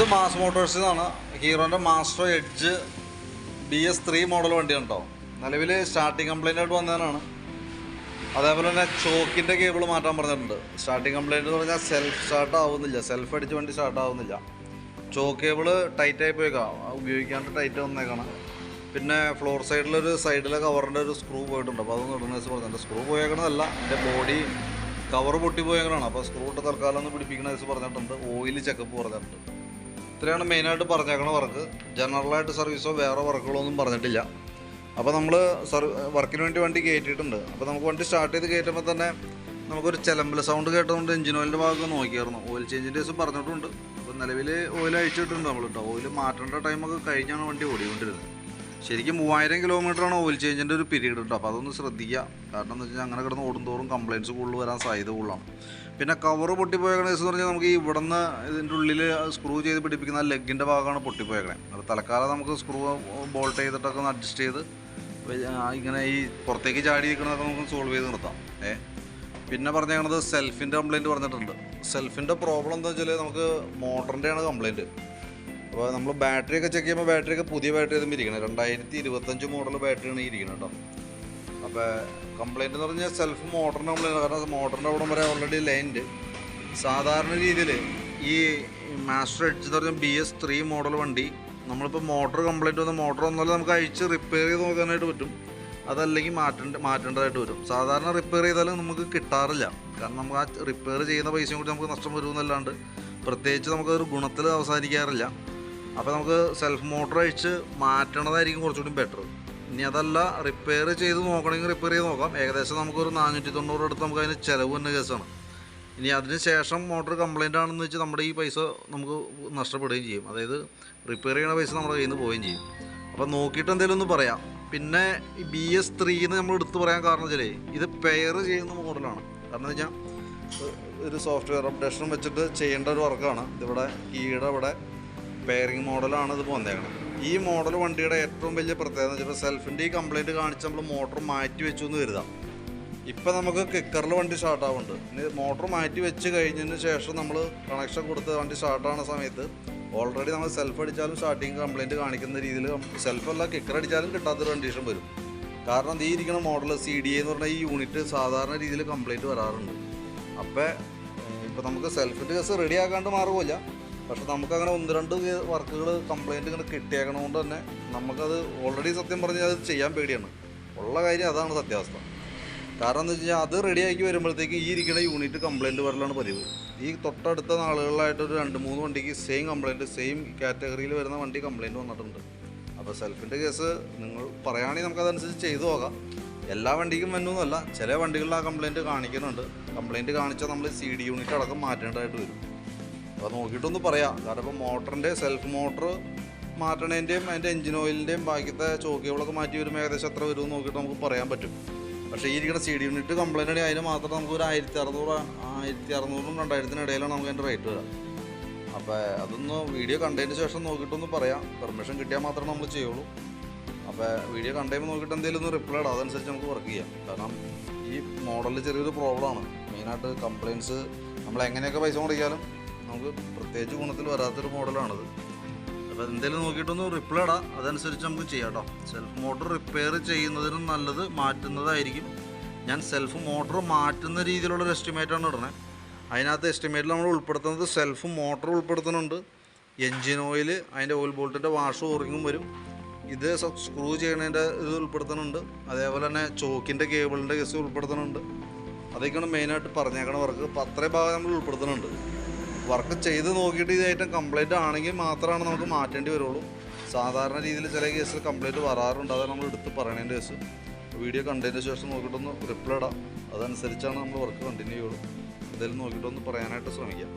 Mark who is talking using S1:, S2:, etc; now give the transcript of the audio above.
S1: ഇത് Mass Motors നിന്നാണ് ഹീറോന്റെ master edge B S three model വണ്ടിയാണ് കേട്ടോ നിലവിൽ സ്റ്റാർട്ടിങ് കംപ്ലൈന്റ് ആയിട്ട് വന്നതാണ്. അതേപോലെ തന്നെ ചോക്കിന്റെ കേബിൾ മാറ്റാൻ പറഞ്ഞിട്ടുണ്ട്. സ്റ്റാർട്ടിങ് കംപ്ലൈന്റ് എന്ന് പറഞ്ഞാൽ സെൽഫ് സ്റ്റാർട്ട് ആവുന്നില്ല. സെൽഫ് അടിച്ച് വണ്ടി സ്റ്റാർട്ട് ആവുന്നില്ല. ചോക്ക് കേബിൾ ടൈറ്റായി പോയേക്കാം. ഉപയോഗിക്കാണ്ട് ടൈറ്റ് വന്നേക്കാണ്. പിന്നെ ഫ്ലോർ സൈഡിലൊരു സൈഡിലെ കവറിന്റെ ഒരു സ്ക്രൂ പോയിട്ടുണ്ട്. അപ്പോൾ അതൊന്ന് ഇടുന്ന ദിവസം പറഞ്ഞിട്ടുണ്ട്. സ്ക്രൂ പോയേക്കണതല്ല എന്റെ ബോഡി കവർ പൊട്ടി പോയേക്കണാണ് അപ്പോൾ സ്ക്രൂ ഇട്ട് തൽക്കാലം ഒന്ന് പിടിപ്പിക്കുന്ന ദിവസം പറഞ്ഞിട്ടുണ്ട്. ഓയിൽ ചെക്കപ്പ് പറഞ്ഞിട്ടുണ്ട്. ഇത്രയാണ് മെയിനായിട്ട് പറഞ്ഞേക്കണ വർക്ക് ജനറലായിട്ട് സർവീസോ വേറെ വർക്കുകളോ ഒന്നും പറഞ്ഞിട്ടില്ല. അപ്പോൾ നമ്മൾ സർ വർക്കിന് വേണ്ടി വണ്ടി കയറ്റിയിട്ടുണ്ട് അപ്പോൾ നമുക്ക് വണ്ടി സ്റ്റാർട്ട് ചെയ്ത് കയറ്റുമ്പോൾ തന്നെ നമുക്കൊരു ചിലമ്പല സൗണ്ട് കേട്ടതുകൊണ്ട് എഞ്ചിൻ ഓയിലിന്റെ ഭാഗം നോക്കിയായിരുന്നു. ഓയിൽ ചേഞ്ചിന്റെ ദിവസം പറഞ്ഞിട്ടുണ്ട്. അപ്പോൾ നിലവിൽ ഓയിൽ അഴിച്ചിട്ടുണ്ട് നമ്മൾ കേട്ടോ ഓയിൽ മാറ്റേണ്ട ടൈമൊക്കെ കഴിഞ്ഞാണ് വണ്ടി ഓടിക്കൊണ്ടിരുന്നത്. ശരിക്കും മൂവായിരം കിലോമീറ്ററാണ് ഓയിൽ ചേഞ്ചിന്റെ ഒരു പീരീഡ് കേട്ടോ അപ്പോൾ അതൊന്ന് ശ്രദ്ധിക്കുക കാരണം എന്ന് വെച്ചാൽ അങ്ങനെ കിടന്ന് ഓടുന്തോറും കംപ്ലയിന്റ്സ് കൂടുതൽ വരാൻ സാധ്യത കൂടുതലാണ്. പിന്നെ കവർ പൊട്ടിപ്പോയേക്കണേ എന്ന് പറഞ്ഞാൽ നമുക്ക് ഇവിടുന്ന് ഇതിന്റെ ഉള്ളിൽ സ്ക്രൂ ചെയ്ത് പിടിപ്പിക്കുന്ന ലെഗിന്റെ ഭാഗമാണ് പൊട്ടിപ്പോയേക്കണേ അപ്പോൾ തൽക്കാലം നമുക്ക് സ്ക്രൂ ബോൾട്ട് ചെയ്തിട്ടൊക്കെ ഒന്ന് അഡ്ജസ്റ്റ് ചെയ്ത് ഇങ്ങനെ ഈ പുറത്തേക്ക് ചാടി നിൽക്കുന്നതൊക്കെ നമുക്ക് സോൾവ് ചെയ്ത് നിർത്താം. ഏ? പിന്നെ പറഞ്ഞേക്കണത് സെൽഫിന്റെ കംപ്ലയിന്റ് പറഞ്ഞിട്ടുണ്ട്. സെൽഫിന്റെ പ്രോബ്ലം എന്താ വെച്ചാൽ നമുക്ക് മോട്ടറിന്റെയാണ് കംപ്ലയിന്റ് അപ്പോൾ നമ്മൾ ബാറ്ററി ഒക്കെ ചെക്ക് ചെയ്യുമ്പോൾ ബാറ്ററി ഒക്കെ പുതിയ ബാറ്ററി ഇതും ഇരിക്കണം. രണ്ടായിരത്തി ഇരുപത്തഞ്ച് മോഡൽ ബാറ്ററിയാണ് ഇരിക്കുന്നത് കേട്ടോ അപ്പോൾ കംപ്ലൈന്റ് എന്ന് പറഞ്ഞാൽ സെൽഫ് മോട്ടറിന്റെ കംപ്ലൈന്റ് കാരണം മോട്ടറിന്റെ അവിടെ വരെ ഓൾറെഡി ലൈൻഡ് സാധാരണ രീതിയിൽ ഈ മാസ്റ്റർ എഡ്ജ് എന്ന് പറഞ്ഞാൽ ബി എസ് ത്രീ മോഡൽ വണ്ടി നമ്മളിപ്പോൾ മോട്ടർ കംപ്ലൈന്റ് വന്ന മോട്ടർ ഒന്നുമല്ല നമുക്ക് അഴിച്ച് റിപ്പയർ ചെയ്ത് നോക്കാനായിട്ട് പറ്റും. അതല്ലെങ്കിൽ മാറ്റേണ്ട മാറ്റേണ്ടതായിട്ട് വരും. സാധാരണ റിപ്പയർ ചെയ്താലും നമുക്ക് കിട്ടാറില്ല. കാരണം നമുക്ക് ആ റിപ്പയർ ചെയ്യുന്ന പൈസയും കൂടി നമുക്ക് നഷ്ടം വരുമെന്നല്ലാണ്ട് പ്രത്യേകിച്ച് നമുക്കതൊരു ഗുണത്തിൽ അവസാനിക്കാറില്ല. അപ്പോൾ നമുക്ക് സെൽഫ് മോട്ടർ അഴിച്ച് മാറ്റണതായിരിക്കും കുറച്ചുകൂടി ബെറ്റർ ഇനി അതല്ല റിപ്പയർ ചെയ്ത് നോക്കണമെങ്കിൽ റിപ്പയർ ചെയ്ത് നോക്കാം. ഏകദേശം നമുക്കൊരു നാനൂറ്റി തൊണ്ണൂറ് അടുത്ത് നമുക്ക് അതിന് ചിലവ് തന്നെ കേസാണ്. ഇനി അതിന് ശേഷം മോട്ടർ കംപ്ലൈന്റ് ആണെന്ന് വെച്ചാൽ നമ്മുടെ ഈ പൈസ നമുക്ക് നഷ്ടപ്പെടുകയും ചെയ്യും. അതായത് റിപ്പയർ ചെയ്യണ പൈസ നമ്മുടെ കയ്യിൽ നിന്ന് പോവുകയും ചെയ്യും. അപ്പോൾ നോക്കിയിട്ട് എന്തെങ്കിലും ഒന്ന് പറയാം. പിന്നെ ബി എസ് ത്രീന്ന് നമ്മൾ എടുത്തു പറയാൻ കാരണം വെച്ചാൽ ഇത് പെയർ ചെയ്യുന്ന മോഡലാണ്. കാരണം വെച്ചാൽ ഒരു സോഫ്റ്റ്വെയർ അപ്ഡേഷനും വെച്ചിട്ട് ചെയ്യേണ്ട ഒരു വർക്കാണ് ഇതിവിടെ കീയുടെ ഇവിടെ പെയറിങ് മോഡലാണ് ഇത് വന്നേക്കുന്നത് ഈ മോഡൽ വണ്ടിയുടെ ഏറ്റവും വലിയ പ്രത്യേകത എന്ന് വെച്ചാൽ സെൽഫിന്റെ ഈ കംപ്ലയിന്റ് കാണിച്ച് നമ്മൾ മോട്ടർ മാറ്റി വെച്ചു എന്ന് കരുതാം. ഇപ്പം നമുക്ക് കിക്കറിൽ വണ്ടി സ്റ്റാർട്ടാവുന്നുണ്ട് ഇനി മോട്ടർ മാറ്റി വെച്ച് കഴിഞ്ഞതിന് ശേഷം നമ്മൾ കണക്ഷൻ കൊടുത്ത് വണ്ടി സ്റ്റാർട്ടാവുന്ന സമയത്ത് ഓൾറെഡി നമ്മൾ സെൽഫ് അടിച്ചാലും സ്റ്റാർട്ടിങ് കംപ്ലയിന്റ് കാണിക്കുന്ന രീതിയിൽ സെൽഫല്ല കിക്കർ അടിച്ചാലും കിട്ടാത്തൊരു കണ്ടീഷൻ വരും. കാരണം ഈ ഇരിക്കുന്ന മോഡൽ സി ഡി എന്ന് പറഞ്ഞാൽ ഈ യൂണിറ്റ് സാധാരണ രീതിയിൽ കംപ്ലയിന്റ് വരാറുണ്ട്. അപ്പോൾ ഇപ്പോൾ നമുക്ക് സെൽഫിന്റെ കേസ് റെഡി ആക്കാണ്ട് മാറുമില്ല പക്ഷെ നമുക്കങ്ങനെ ഒന്ന് രണ്ട് വർക്കുകൾ കംപ്ലൈന്റ് ഇങ്ങനെ കിട്ടിയേക്കണതുകൊണ്ട് തന്നെ നമുക്കത് ഓൾറെഡി സത്യം പറഞ്ഞാൽ അത് ചെയ്യാൻ പേടിയാണ്. ഉള്ള കാര്യം അതാണ് സത്യാവസ്ഥ. കാരണം എന്താ വെച്ച് കഴിഞ്ഞാൽ അത് റെഡിയാക്കി വരുമ്പോഴത്തേക്ക് ഈ ഇരിക്കുന്ന യൂണിറ്റ് കംപ്ലൈന്റ് വരലാണ് പതിവ്. ഈ തൊട്ടടുത്ത നാളുകളിലായിട്ട് ഒരു രണ്ട് മൂന്ന് വണ്ടിക്ക് സെയിം കംപ്ലൈന്റ് സെയിം കാറ്റഗറിയിൽ വരുന്ന വണ്ടി കംപ്ലൈന്റ് വന്നിട്ടുണ്ട്. അപ്പോൾ സെൽഫിന്റെ കേസ് നിങ്ങൾ പറയുകയാണെങ്കിൽ നമുക്കതനുസരിച്ച് ചെയ്തു നോക്കാം. എല്ലാ വണ്ടിക്കും വന്നൊന്നുമല്ല ചില വണ്ടികളിൽ ആ കംപ്ലൈന്റ് കാണിക്കുന്നുണ്ട്. കംപ്ലൈന്റ് കാണിച്ചാൽ നമ്മൾ സി ഡി യൂണിറ്റ് അടക്കം മാറ്റേണ്ടതായിട്ട് വരും. അപ്പോൾ നോക്കിയിട്ടൊന്ന് പറയാം. കാരണം ഇപ്പോൾ മോട്ടറിന്റെ സെൽഫ് മോട്ടർ മാറ്റണേന്റെയും അതിന്റെ എഞ്ചിൻ ഓയിലിന്റെയും ബാക്കിയത്തെ ചോക്കികളൊക്കെ മാറ്റി വരുമ്പോൾ ഏകദേശം എത്ര വരും നോക്കിയിട്ട് നമുക്ക് പറയാൻ പറ്റും. പക്ഷേ ഈ ഇരിക്കുന്ന സി ഡി യൂണിറ്റ് കംപ്ലൈന്റ് ആണെങ്കിൽ അതിന് മാത്രം നമുക്ക് ഒരു ആയിരത്തി അറുന്നൂറ് ആയിരത്തി അറുന്നൂറും രണ്ടായിരത്തിനും ഇടയിലാണ് നമുക്ക് അതിന്റെ റേറ്റ് വരാം അപ്പോൾ അതൊന്ന് വീഡിയോ കണ്ടതിന് ശേഷം നോക്കിയിട്ടൊന്ന് പറയാം. പെർമിഷൻ കിട്ടിയാൽ മാത്രമേ നമ്മൾ ചെയ്യുള്ളൂ. അപ്പോൾ വീഡിയോ കണ്ടുമ്പോൾ നോക്കിയിട്ട് എന്തെങ്കിലും ഒന്ന് റിപ്ലൈ ഇടാം. അതനുസരിച്ച് നമുക്ക് വർക്ക് ചെയ്യാം. കാരണം ഈ മോഡലിൽ ചെറിയൊരു പ്രോബ്ലമാണ് മെയിനായിട്ട് കംപ്ലയിൻസ് നമ്മൾ എങ്ങനെയൊക്കെ പൈസ മുടക്കിയാലും നമുക്ക് പ്രത്യേകിച്ച് ഗുണത്തിൽ വരാത്തൊരു മോഡലാണത്. അപ്പോൾ എന്തെങ്കിലും നോക്കിയിട്ടൊന്ന് റിപ്ലൈ ഇടാം. അതനുസരിച്ച് നമുക്ക് ചെയ്യാം കേട്ടോ സെൽഫ് മോട്ടർ റിപ്പയർ ചെയ്യുന്നതിനും നല്ലത് മാറ്റുന്നതായിരിക്കും. ഞാൻ സെൽഫ് മോട്ടർ മാറ്റുന്ന രീതിയിലുള്ള ഒരു എസ്റ്റിമേറ്റാണ് ഇടണേ. അതിനകത്ത് എസ്റ്റിമേറ്റിൽ നമ്മൾ ഉൾപ്പെടുത്തുന്നത് സെൽഫ് മോട്ടർ ഉൾപ്പെടുത്തുന്നുണ്ട്. എൻജിൻ ഓയിൽ അതിന്റെ ഓയിൽ ബോൾട്ടിന്റെ വാഷ് ഓറിങ്ങും വരും. ഇത് സ്ക്രൂ ചെയ്യണതിന്റെ ഇത് ഉൾപ്പെടുത്തുന്നുണ്ട്. അതേപോലെ തന്നെ ചോക്കിന്റെ കേബിളിന്റെ കേസ് ഉൾപ്പെടുത്തുന്നുണ്ട്. അതൊക്കെയാണ് മെയിനായിട്ട് പറഞ്ഞേക്കണ വർക്ക് അപ്പോൾ അത്രയും ഭാഗം നമ്മൾ ഉൾപ്പെടുത്തുന്നുണ്ട്. വർക്ക് ചെയ്ത് നോക്കിയിട്ട് ഇത് ഐറ്റം കംപ്ലൈന്റ് ആണെങ്കിൽ മാത്രമാണ് നമുക്ക് മാറ്റേണ്ടി വരുള്ളൂ. സാധാരണ രീതിയിൽ ചില കേസിൽ കംപ്ലൈന്റ് വരാറുണ്ട്. അതാണ് നമ്മൾ എടുത്ത് പറയേണ്ട കേസ് വീഡിയോ കണ്ടതിന് ശേഷം നോക്കിയിട്ടൊന്ന് റിപ്ലൈ ഇടാം. അതനുസരിച്ചാണ് നമ്മൾ വർക്ക് കണ്ടിന്യൂ ചെയ്യുള്ളൂ. എന്തായാലും നോക്കിയിട്ടൊന്ന് പറയാനായിട്ട് ശ്രമിക്കാം.